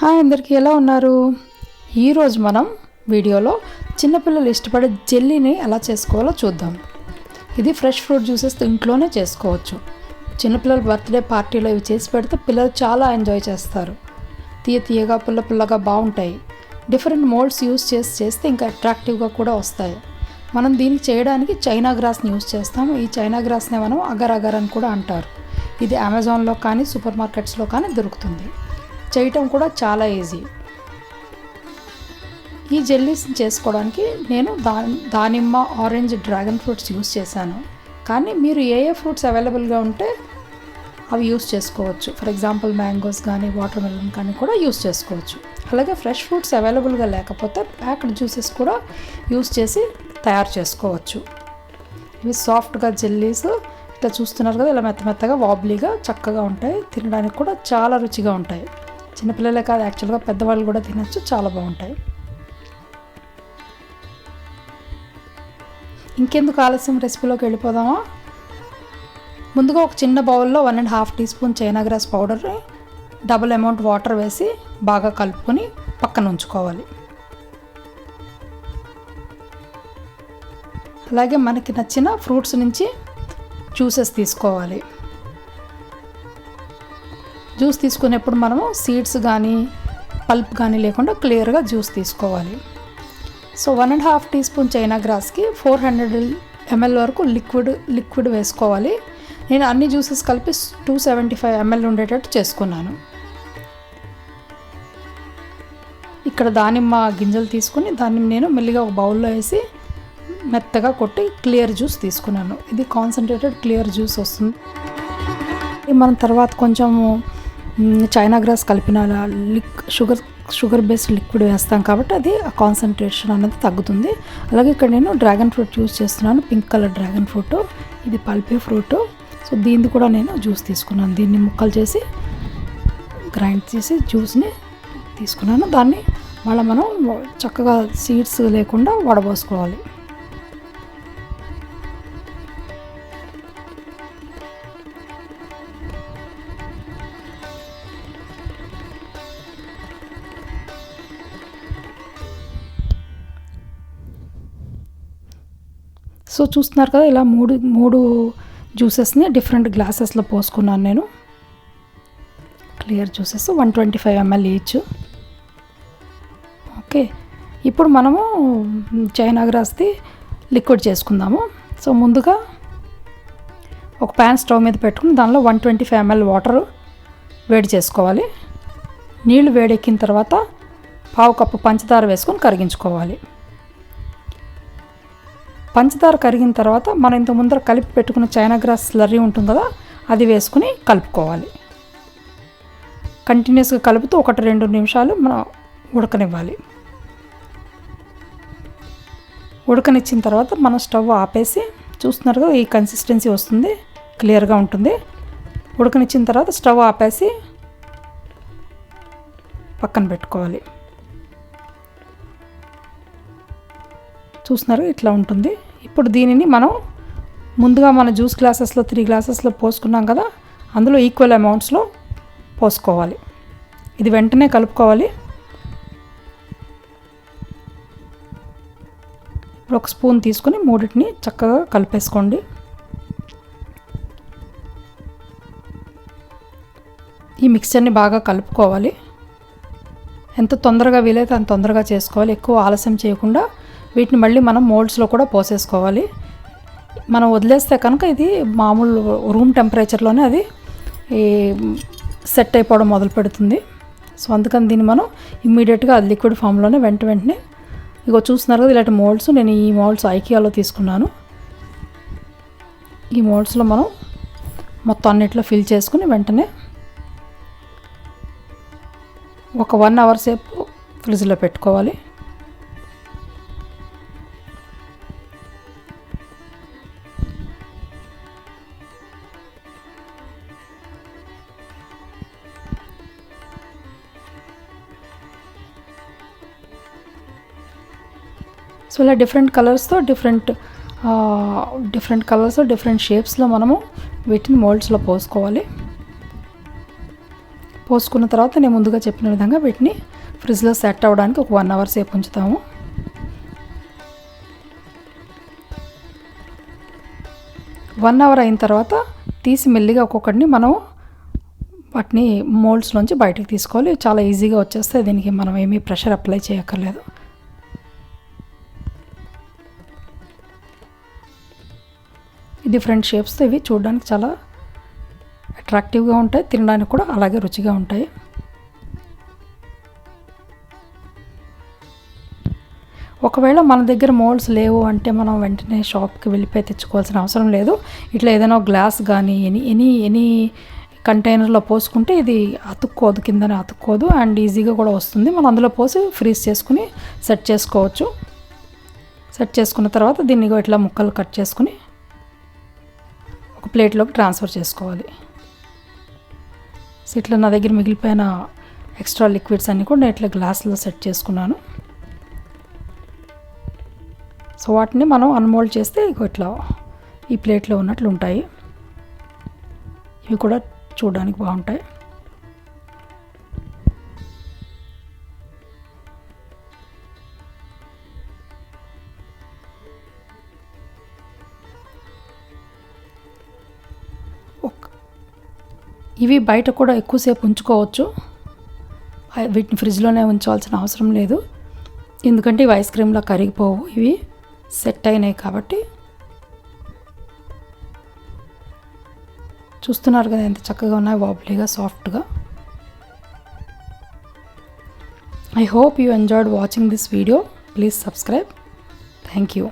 Hi అందరికీ ఎలా ఉన్నారు? ఈరోజు మనం వీడియోలో చిన్నపిల్లలు ఇష్టపడే జెల్లీని ఎలా చేసుకోవాలో చూద్దాం. ఇది ఫ్రెష్ ఫ్రూట్ జ్యూసెస్ ఇంట్లోనే చేసుకోవచ్చు. చిన్నపిల్లల బర్త్డే పార్టీలో ఇవి చేసి పెడితే పిల్లలు చాలా ఎంజాయ్ చేస్తారు. తీయ తీయగా పుల్ల పుల్లగా బాగుంటాయి. డిఫరెంట్ మోల్డ్స్ యూస్ చేసి చేస్తే ఇంకా అట్రాక్టివ్గా కూడా వస్తాయి. మనం దీనికి చేయడానికి చైనా గ్రాస్ని యూస్ చేస్తాము. ఈ చైనా గ్రాస్నే మనం అగర్ అగర్ అని కూడా అంటారు. ఇది అమెజాన్లో కానీ సూపర్ మార్కెట్స్లో కానీ దొరుకుతుంది. చేయటం కూడా చాలా ఈజీ. ఈ జెల్లీస్ చేసుకోవడానికి నేను దా దానిమ్మ ఆరెంజ్ డ్రాగన్ ఫ్రూట్స్ యూస్ చేశాను. కానీ మీరు ఏ ఏ ఫ్రూట్స్ అవైలబుల్గా ఉంటే అవి యూస్ చేసుకోవచ్చు. ఫర్ ఎగ్జాంపుల్ మ్యాంగోస్ కానీ వాటర్ మెలన్ కానీ కూడా యూస్ చేసుకోవచ్చు. అలాగే ఫ్రెష్ ఫ్రూట్స్ అవైలబుల్గా లేకపోతే ప్యాక్డ్ జ్యూసెస్ కూడా యూస్ చేసి తయారు చేసుకోవచ్చు. ఇవి సాఫ్ట్గా జెల్లీస్ ఇట్లా చూస్తున్నారు కదా ఇలా మెత్త మెత్తగా వాబ్లీగా చక్కగా ఉంటాయి. తినడానికి కూడా చాలా రుచిగా ఉంటాయి. చిన్నపిల్లలే కాదు యాక్చువల్గా పెద్దవాళ్ళు కూడా తినచ్చు చాలా బాగుంటాయి. ఇంకెందుకు ఆలస్యం రెసిపీలోకి వెళ్ళిపోదామా? ముందుగా ఒక చిన్న బౌల్లో one and half teaspoon china grass powder double amount water వేసి బాగా కలుపుకొని పక్కన ఉంచుకోవాలి. అలాగే మనకి నచ్చిన ఫ్రూట్స్ నుంచి జ్యూసెస్ తీసుకోవాలి. జ్యూస్ తీసుకునేప్పుడు మనము సీడ్స్ కానీ పల్ప్ కానీ లేకుండా క్లియర్గా జ్యూస్ తీసుకోవాలి. So one and half teaspoon china గ్రాస్కి four hundred ML వరకు లిక్విడ్ లిక్విడ్ వేసుకోవాలి. నేను అన్ని జ్యూసెస్ కలిపి టూ సెవెంటీ ఫైవ్ ఎంఎల్ ఉండేటట్టు చేసుకున్నాను. ఇక్కడ దానిమ్మ గింజలు తీసుకుని దాన్ని నేను మెల్లిగా ఒక బౌల్లో వేసి మెత్తగా కొట్టి క్లియర్ జ్యూస్ తీసుకున్నాను. ఇది కాన్సన్ట్రేటెడ్ క్లియర్ జ్యూస్ వస్తుంది. మనం తర్వాత కొంచెము చైనా గ్రాస్ కలిపిన లిక్ షుగర్ షుగర్ బేస్డ్ లిక్విడ్ వేస్తాం కాబట్టి అది ఆ కాన్సన్ట్రేషన్ అనేది తగ్గుతుంది. అలాగే ఇక్కడ నేను డ్రాగన్ ఫ్రూట్ యూస్ చేస్తున్నాను. పింక్ కలర్ డ్రాగన్ ఫ్రూట్ ఇది పల్పే ఫ్రూట్ సో దీన్ని కూడా నేను జ్యూస్ తీసుకున్నాను. దీన్ని ముక్కలు చేసి గ్రైండ్ చేసి జ్యూస్ని తీసుకున్నాను. దాన్ని మళ్ళీ మనం చక్కగా సీడ్స్ లేకుండా వడబోసుకోవాలి. సో చూస్తున్నారు కదా ఇలా మూడు మూడు జ్యూసెస్ని డిఫరెంట్ గ్లాసెస్లో పోసుకున్నాను నేను. Clear juices one twenty five ML each okay ఇప్పుడు మనము చైనా లిక్విడ్ చేసుకుందాము. సో ముందుగా ఒక ప్యాన్ స్టవ్ మీద పెట్టుకుని దానిలో one twenty five ML water వేడి చేసుకోవాలి. నీళ్ళు వేడెక్కిన తర్వాత పావు కప్పు పంచదార వేసుకొని కరిగించుకోవాలి. పంచదార కరిగిన తర్వాత మనం ఇంత ముందర కలిపి పెట్టుకున్న చైనా గ్రాస్ స్లర్రీ ఉంటుంది కదా అది వేసుకుని కలుపుకోవాలి. కంటిన్యూస్గా కలుపుతూ ఒకటి రెండు నిమిషాలు మనం ఉడకనివ్వాలి. ఉడకనిచ్చిన తర్వాత మనం స్టవ్ ఆపేసి చూస్తున్నారు కదా ఈ కన్సిస్టెన్సీ వస్తుంది క్లియర్గా ఉంటుంది. ఉడకనిచ్చిన తర్వాత స్టవ్ ఆపేసి పక్కన పెట్టుకోవాలి. చూస్తున్నారు ఇట్లా ఉంటుంది. ఇప్పుడు దీనిని మనం ముందుగా మన జ్యూస్ గ్లాసెస్లో త్రీ గ్లాసెస్లో పోసుకున్నాం కదా అందులో ఈక్వల్ అమౌంట్స్లో పోసుకోవాలి. ఇది వెంటనే కలుపుకోవాలి. ఇప్పుడు ఒక స్పూన్ తీసుకొని మూడింటిని చక్కగా కలిపేసుకోండి. ఈ మిక్సర్ని బాగా కలుపుకోవాలి. ఎంత తొందరగా వీలైతే అంత తొందరగా చేసుకోవాలి. ఎక్కువ ఆలస్యం చేయకుండా వీటిని మళ్ళీ మనం మోల్డ్స్లో కూడా పోసేసుకోవాలి. మనం వదిలేస్తే కనుక ఇది మామూలు రూమ్ టెంపరేచర్లోనే అది ఈ సెట్ అయిపోవడం మొదలు పెడుతుంది. సో అందుకని దీన్ని మనం ఇమ్మీడియట్గా అది లిక్విడ్ ఫామ్లోనే వెంట వెంటనే ఇగో చూస్తున్నారు కదా ఇలాంటి మోల్డ్స్ నేను ఈ మోల్డ్స్ ఐకియాలో తీసుకున్నాను. ఈ మోల్డ్స్లో మనం మొత్తం అన్నిట్లో ఫిల్ చేసుకుని వెంటనే ఒక వన్ అవర్ సేపు ఫ్రిడ్జ్లో పెట్టుకోవాలి. సో ఇలా డిఫరెంట్ కలర్స్తో డిఫరెంట్ డిఫరెంట్ కలర్స్ డిఫరెంట్ షేప్స్లో మనము వీటిని మోల్డ్స్లో పోసుకోవాలి. పోసుకున్న తర్వాత నేను ముందుగా చెప్పిన విధంగా వీటిని ఫ్రిడ్జ్లో సెట్ అవ్వడానికి ఒక వన్ అవర్ సేపు ఉంచుతాము. వన్ అవర్ అయిన తర్వాత తీసి మెల్లిగా ఒక్కొక్కటిని మనం వాటిని మోల్డ్స్లోంచి బయటకు తీసుకోవాలి. చాలా ఈజీగా వచ్చేస్తే దీనికి మనం ఏమీ ప్రెషర్ అప్లై చేయక్కర్లేదు. డిఫరెంట్ షేప్స్తో ఇవి చూడడానికి చాలా అట్రాక్టివ్గా ఉంటాయి తినడానికి కూడా అలాగే రుచిగా ఉంటాయి. ఒకవేళ మన దగ్గర మోల్డ్స్ లేవు అంటే మనం వెంటనే షాప్కి వెళ్ళిపోయి తెచ్చుకోవాల్సిన అవసరం లేదు. ఇట్లా ఏదైనా గ్లాస్ కానీ ఎనీ ఎనీ ఎనీ కంటైనర్లో పోసుకుంటే ఇది అతుక్కోదు కిందనే అతుక్కోదు అండ్ ఈజీగా కూడా వస్తుంది. మనం అందులో పోసి ఫ్రీజ్ చేసుకుని సెట్ చేసుకోవచ్చు. సెట్ చేసుకున్న తర్వాత దీన్ని ఇట్లా ముక్కలు కట్ చేసుకుని ప్లేట్లోకి ట్రాన్స్ఫర్ చేసుకోవాలి. సో ఇట్లా నా దగ్గర మిగిలిపోయిన ఎక్స్ట్రా లిక్విడ్స్ అన్నీ కూడా నేను ఇట్లా గ్లాస్లో సెట్ చేసుకున్నాను. సో వాటిని మనం అన్మోల్డ్ చేస్తే ఇట్లా ఈ ప్లేట్లో ఉన్నట్లు ఉంటాయి ఇవి కూడా చూడడానికి బాగుంటాయి. ఇవి బయట కూడా ఎక్కువసేపు ఉంచుకోవచ్చు. వీటిని ఫ్రిడ్జ్లోనే ఉంచవలసిన అవసరం లేదు. ఎందుకంటే ఇవి ఐస్ క్రీమ్లో కరిగిపోవు. ఇవి సెట్ అయినాయి కాబట్టి. చూస్తున్నారు కదా ఎంత చక్కగా ఉన్నాయి. వాబ్లీగా సాఫ్ట్గా. I hope you enjoyed watching this video. Please subscribe. Thank you